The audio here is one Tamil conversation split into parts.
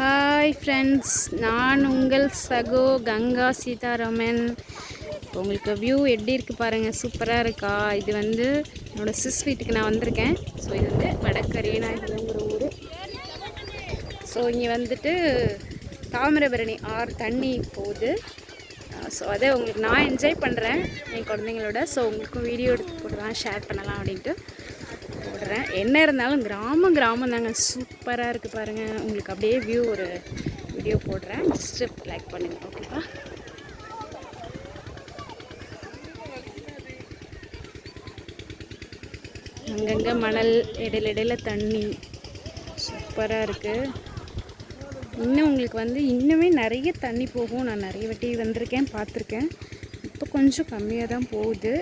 ஹாய் ஃப்ரெண்ட்ஸ் நான் உங்கள் சகோ கங்கா சீதாராமன். இப்போ உங்களுக்கு வியூ எப்படி இருக்குது பாருங்கள் சூப்பராக இருக்கா? இது வந்து என்னோடய சிஸ் வீட்டுக்கு நான் வந்திருக்கேன். ஸோ இது வந்து வடக்கரியநாயகங்கிற ஊர். ஸோ இங்கே வந்துட்டு தாமிரபரணி ஆறு தண்ணி போகுது. ஸோ அதை உங்களுக்கு நான் என்ஜாய் பண்ணுறேன் என் குழந்தைங்களோட. ஸோ உங்களுக்கும் வீடியோ எடுத்து தான் ஷேர் பண்ணலாம் அப்படின்ட்டு. போடுறேன் என்ன இருந்தாலும் கிராமம் கிராமம் தாங்க. சூப்பராக இருக்குது பாருங்கள் உங்களுக்கு அப்படியே வியூ ஒரு வீடியோ போடுறேன். ஜஸ்ட்டு லைக் பண்ணுங்கள் ஓகேவா அங்கங்கே மணல் இடையில இடையில தண்ணி. சூப்பராக இருக்குது இன்னும் உங்களுக்கு வந்து இன்னுமே நிறைய தண்ணி போகும். நான் நிறைய வாட்டி வந்திருக்கேன் பார்த்துருக்கேன். இப்போ கொஞ்சம் கம்மியாக தான் போகுது.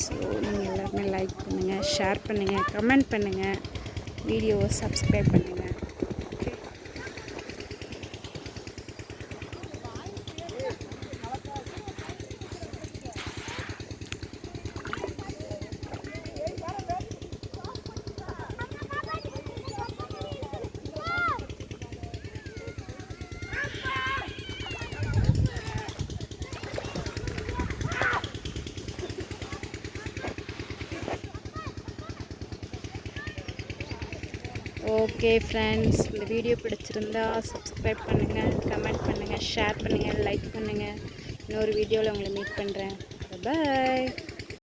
ஸோ நீங்கள் எல்லாருமே லைக் பண்ணுங்கள் ஷேர் பண்ணுங்கள் கமெண்ட் பண்ணுங்கள் வீடியோவை சப்ஸ்கிரைப் பண்ணுங்கள் ஓகே ஃப்ரெண்ட்ஸ் இந்த வீடியோ பிடிச்சிருந்தா சப்ஸ்கிரைப் பண்ணுங்கள் கமெண்ட் பண்ணுங்கள் ஷேர் பண்ணுங்கள் லைக் பண்ணுங்கள் இன்னொரு வீடியோவில் உங்களை மீட் பண்ணுறேன் பாய்